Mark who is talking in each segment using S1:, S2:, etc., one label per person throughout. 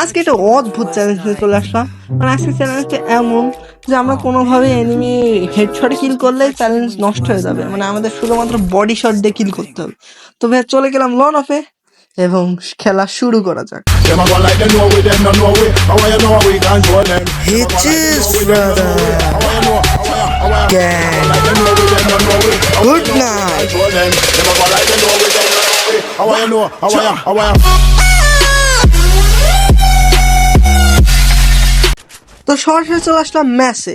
S1: আজকে একটা অদ্ভুত চ্যালেঞ্জ নিয়ে চলে আসলাম। মানে আজকে চ্যালেঞ্জটা এমন যে আমরা কোনোভাবে এনিমি হেডশটে কিল করলেই চ্যালেঞ্জ নষ্ট হয়ে যাবে। মানে আমাদের শুধুমাত্র বডি শট দিয়ে কিল করতে হবে। তো ভাই চলে গেলাম লন অফে এবং খেলা শুরু করা যাক।
S2: Them a
S1: সরাসরি চলে আসলাম ম্যাচে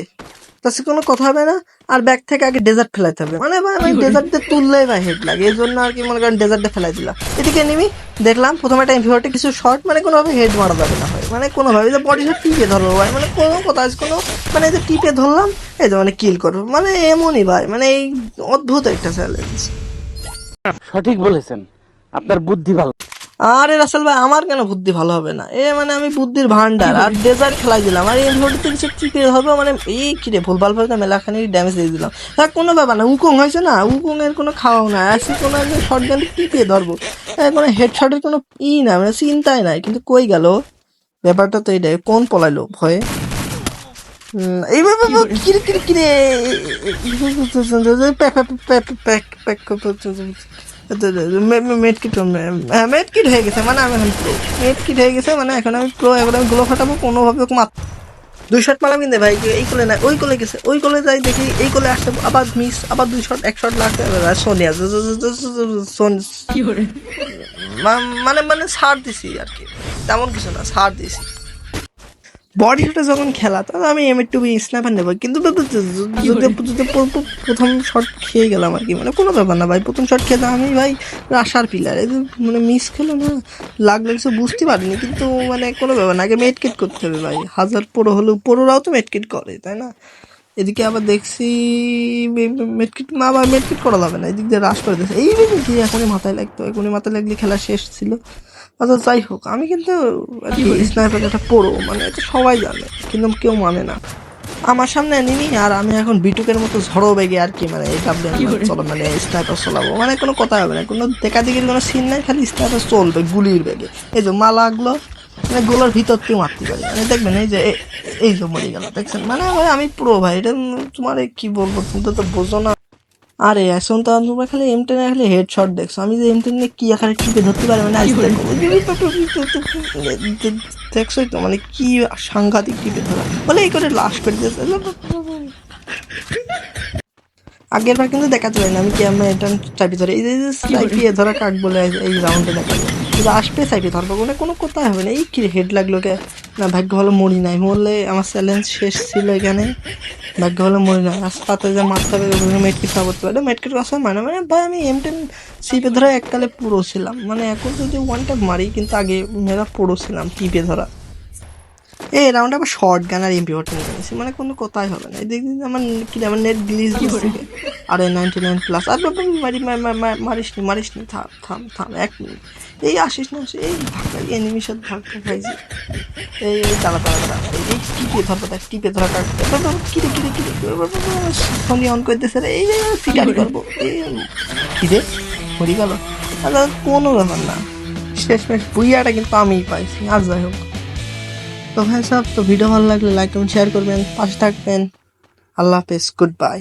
S1: তাছে কোনো কথা হবে না আর ব্যাগ থেকে আগে ডেজার্ট ফেলাইতে হবে। মানে ভাই আমি ডেজার্ট তুললেই ভাই হেড লাগে। এই জন্য আর কি মনে করেন ডেজার্টে ফেলাই দিলাম। এদিকে নিবি দেখলাম প্রথমে টাইম ভিউয়ারটা কিছু শর্ট মানে কোনোভাবে হেড মারা যাবে না ভাই। মানে কোনোভাবে যে বডি শট টিপে ধরবো ভাই। মানে কোনো কথা আছে কোনো মানে এই যে টিপে ধরলাম এই যে মানে কিল করব। মানে এমনই ভাই মানে এই অদ্ভুত একটা চ্যালেঞ্জ
S3: সঠিক বলেছেন। আপনার বুদ্ধি ভালো।
S1: আরে রাসেল ভাই আমার কেন বুদ্ধি ভালো হবে না এ মানে আমি বুদ্ধির ভান্ডার আর ডেজার্ট খেলাই দিলাম আর এই ভোটে কিছু টিপে হবে মানে এই কি রে ভুলভাল ভাবে মেলাখানি ড্যামেজ দিয়ে দিলাম হ্যাঁ কোনো ব্যাপার না উকুং হয়েছে না উকুং এর কোনো খাওয়াও না আসি কোনো একজন শর্ট গান টিপে ধরবো কোনো হেড শটের কোনো ই না মানে চিন্তাই নাই কিন্তু কই গেল ব্যাপারটা তো এটাই কোন পলাইলো ভয়ে হুম, এই বাবা বাবা, কিরে কিরে কিরে মেডকিট মেডকিট হয়ে গেছে মানে আমি এখন প্রো মেডকিট হয়ে গেছে মানে এখন আমি প্রো এখন আমি গুলো ফাটাবো কোনোভাবে মাত দুই শট মারা কিনতে ভাই এই কোলে না ওই কোলে গেছে ওই কোলে যাই দেখি এই কোলে আসছে আবার মিস আবার দুই শট এক শট লাগছে সোনিয়া মানে মানে ছাড় দিছি আর কি তেমন কিছু না ছাড় দিছি। বডি শটে যখন খেলা তখন আমি এম টু বি স্ন্যাপার নেব কিন্তু প্রথম শট খেয়ে গেলাম আর কি মানে কোনো ব্যাপার না ভাই প্রথম শট খেতে আমি ভাই রাশার পিলার মানে মিস খেলো না লাগলে কিছু বুঝতে পারিনি কিন্তু মানে কোনো ব্যাপার না আগে মেডকিট করতে হবে ভাই হাজার পড়ো হলেও পড়োরাও তো মেডকিট করে তাই না? এদিকে আবার দেখছি মেডকিট মা আবার মেডকিট করা যাবে না এদিক দিয়ে রাশ করে দিচ্ছে এই কি এখনই মাথায় লাগতো এখনই মাথায় লাগলে খেলা শেষ ছিল। আচ্ছা যাই হোক আমি কিন্তু স্নাইপার একটা পড়ো মানে এটা সবাই জানে কিন্তু কেউ মানে না। আমার সামনে নিনি আর আমি এখন বিটুকের মতো ঝড়ো বেগে আর কি মানে এই চলো মানে স্নাইপার চলাবো মানে কোনো কথা হবে না কোনো দেখা দেখির কোনো সিন নাই খালি স্নাইপার চলবে গুলির বেগে। এই যে মা লাগল মানে গোলার ভিতর থেকে মারতে পারি। মানে দেখবেন এই যে এই যে মরে গেল দেখছেন? মানে ভাই আমি পুরো ভাই এটা তোমার কি বলব তুমি তো তো বোঝো না। আরে এখন তো তোমরা খালি এম টেনে খালি হেড শট দেখছ। আমি যে এম টেনে কি আকারে টিপে ধরতে পারি মানে দেখছোই তো মানে কি সাংঘাতিক টিপে ধরা। বলে এই করে লাশ করে দিয়েছে আগের বার কিন্তু দেখা যায় না আমি কি আমি এটা চাপি ধরে। এই যে চাইপিয়ে ধরা কাক বলে এই রাউন্ডে দেখা যায়। আসবে সাইডে ধরবো কোনো কোনো কোথায় হবে না। এই কি হেড লাগল কে? না, ভাগ্য ভালো মরি নাই। মরলে আমার চ্যালেঞ্জ শেষ ছিল এখানে ভাগ্য ভালো মরি নাই। আজ পাতে যে মারতে হবে মেটকিট না করতে পারে মেটকিট কথা মানে মানে ভাই, আমি এম টেন সিপে ধরা এককালে পুরো ছিলাম মানে এখন যদি ওয়ান মারি কিন্তু আগে মেয়েরা পুরো ছিলাম টিপে ধরা এই রাউন্ডে আবার শর্ট গান আর এমপি হটে নিয়েছি মানে কোনো কথাই হবে না। দিয়ে আমার কি আমার নেট গ্লিজ দিচ্ছে আরে নাইনটি নাইন প্লাস আর মারি মারিস নি মারিস নি। থাম থাম থাম এক মিনিট এই আসিস না আসিস, এই ধাক্কা এনিমির সাথে ধাক্কা খাইছি। এই এই দাঁড়া দাঁড়া দাঁড়া। এই টিপে ধরবো দেখ টিপে ধরা কাট কিরে কিরে কিরে ফোন অন করতেছে রে এই সিটারি করব। এই কিরে মরি গেল। কোনো ব্যাপার না। শেষমেশ বুইয়াটা কিন্তু আমিই পাইছি। আর যাই হোক। তো ভাই সব, তো ভিডিও ভালো লাগলে লাইক কমেন্ট শেয়ার করবেন, পাশে থাকবেন। আল্লাহ হাফেজ গুড বাই